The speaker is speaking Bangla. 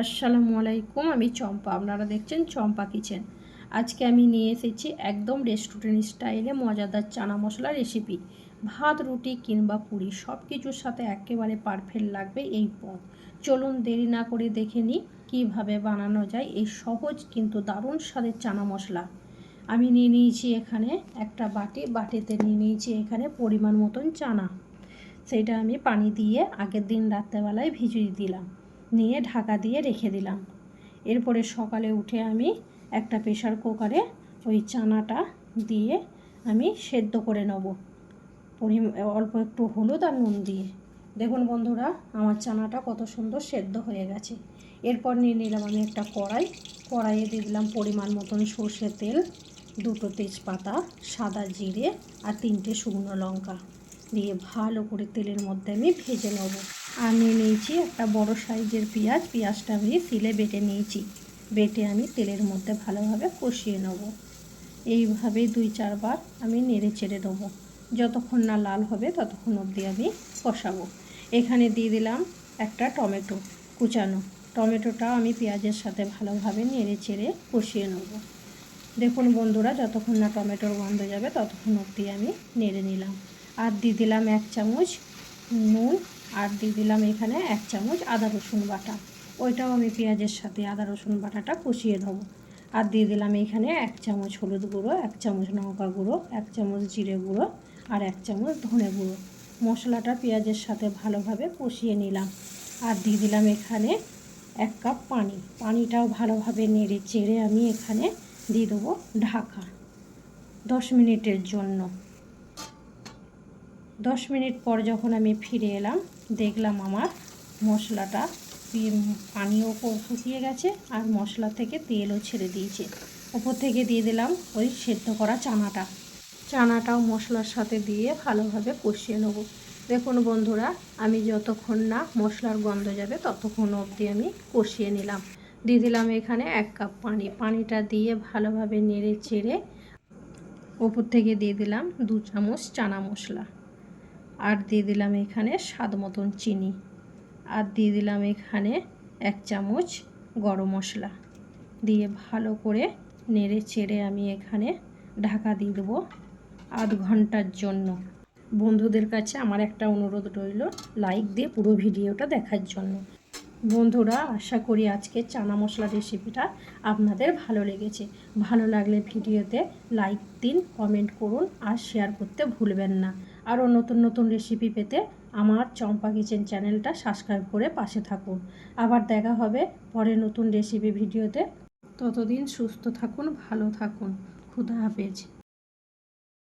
আসসালামু আলাইকুম, আমি চম্পা। আপনারা দেখছেন চম্পা কিচেন। আজকে আমি নিয়ে এসেছি একদম রেস্টুরেন্ট স্টাইলে মজাদার চানা মশলা রেসিপি ভাত, রুটি কিংবা পুরি সব কিছুর সাথে একেবারে পারফেক্ট লাগবে এই পদ। চলুন দেরি না করে দেখে নিই কীভাবে বানানো যায় এই সহজ কিন্তু দারুণ স্বাদের চানা মশলা। আমি নিয়ে নিয়েছি এখানে একটা বাটি, বাটিতে নিয়ে নিয়েছি এখানে পরিমাণ মতন চানা। সেটা আমি পানি দিয়ে আগের দিন রাত্রেবেলায় ভিজিয়ে দিলাম। নিয়ে ঢাকা দিয়ে রেখে দিলাম। এরপরে সকালে উঠে আমি একটা প্রেশার কুকারে ওই চানাটা দিয়ে আমি সেদ্ধ করে নেব। পরি অল্প একটু হলুদ আর নুন দিয়ে। দেখুন বন্ধুরা, আমার চানাটা কত সুন্দর সেদ্ধ হয়ে গেছে। এরপর নিয়ে নিলাম আমি একটা কড়াই। কড়াইয়ে দিয়ে দিলাম পরিমাণ মতন সর্ষে তেল, দুটো তেজপাতা, সাদা জিরে আর তিনটে শুকনো লঙ্কা। দিয়ে ভালো করে তেলের মধ্যে আমি ভেজে নেব। নিয়ে নিয়েছি একটা বড় সাইজের পেঁয়াজ। পেঁয়াজটা আমি সিলে বেটে নিয়েছি। বেটে আমি তেলের মধ্যে ভালোভাবে কষিয়ে নেব। এইভাবেই দুই, চারবার আমি নেড়ে চেড়ে দেবো। যতক্ষণ না লাল হবে ততক্ষণ অবধি আমি কষাবো। এখানে দিয়ে দিলাম একটা টমেটো কুচানো। টমেটোটা আমি পেঁয়াজের সাথে ভালোভাবে নেড়ে চেড়ে কষিয়ে নেব। দেখুন বন্ধুরা, যতক্ষণ না টমেটোর গন্ধ যাবে ততক্ষণ অবধি আমি নেড়ে নিলাম। আর দিয়ে দিলাম এক চামচ নুন আর দিয়ে দিলাম এখানে এক চামচ আদা রসুন বাটা। ওইটাও আমি পেঁয়াজের সাথে আদা রসুন বাটাটা কষিয়ে নেব। আর দিয়ে দিলাম এখানে এক চামচ হলুদ গুঁড়ো, এক চামচ লঙ্কা গুঁড়ো, এক চামচ জিরে গুঁড়ো আর এক চামচ ধনে গুঁড়ো। মশলাটা পেঁয়াজের সাথে ভালোভাবে কষিয়ে নিলাম। আর দিয়ে দিলাম এখানে এক কাপ পানি। পানিটাও ভালোভাবে নেড়ে চেড়ে আমি এখানে দিয়ে দেবো ঢাকা। দশ মিনিটের জন্য। দশ মিনিট পর যখন আমি ফিরে এলাম, দেখলাম আমার মশলাটা পানিও শুকিয়ে গেছে আর মশলা থেকে তেলও ছেড়ে দিয়েছে। ওপর থেকে দিয়ে দিলাম ওই সেদ্ধ করা চানাটা। চানাটাও মশলার সাথে দিয়ে ভালোভাবে কষিয়ে নেব। দেখুন বন্ধুরা, আমি যতক্ষণ না মশলার গন্ধ যাবে ততক্ষণ অবধি আমি কষিয়ে নিলাম। দিয়ে দিলাম এখানে এক কাপ পানি। পানিটা দিয়ে ভালোভাবে নেড়ে চেড়ে ওপর থেকে দিয়ে দিলাম দু চামচ চানা মশলা। আর দিয়ে দিলাম এখানে স্বাদ মতন চিনি। আর দিয়ে দিলাম এখানে এক চামচ গরম মশলা। দিয়ে ভালো করে নেড়ে চেড়ে আমি এখানে ঢাকা দিয়ে দেবো আধ ঘণ্টার জন্য। বন্ধুদের কাছে আমার একটা অনুরোধ রইল লাইক দিয়ে পুরো ভিডিওটা দেখার জন্য। বন্ধুরা, আশা করি আজকে চানা মশলা রেসিপিটা আপনাদের ভালো লেগেছে। ভালো লাগলে ভিডিওতে লাইক দিন কমেন্ট করুন আর শেয়ার করতে ভুলবেন না। আরও নতুন নতুন রেসিপি পেতে আমার চম্পা কিচেন চ্যানেলটা সাবস্ক্রাইব করে পাশে থাকুন। আবার দেখা হবে পরে নতুন রেসিপি ভিডিওতে। ততদিন সুস্থ থাকুন, ভালো থাকুন। খুদা হাফেজ।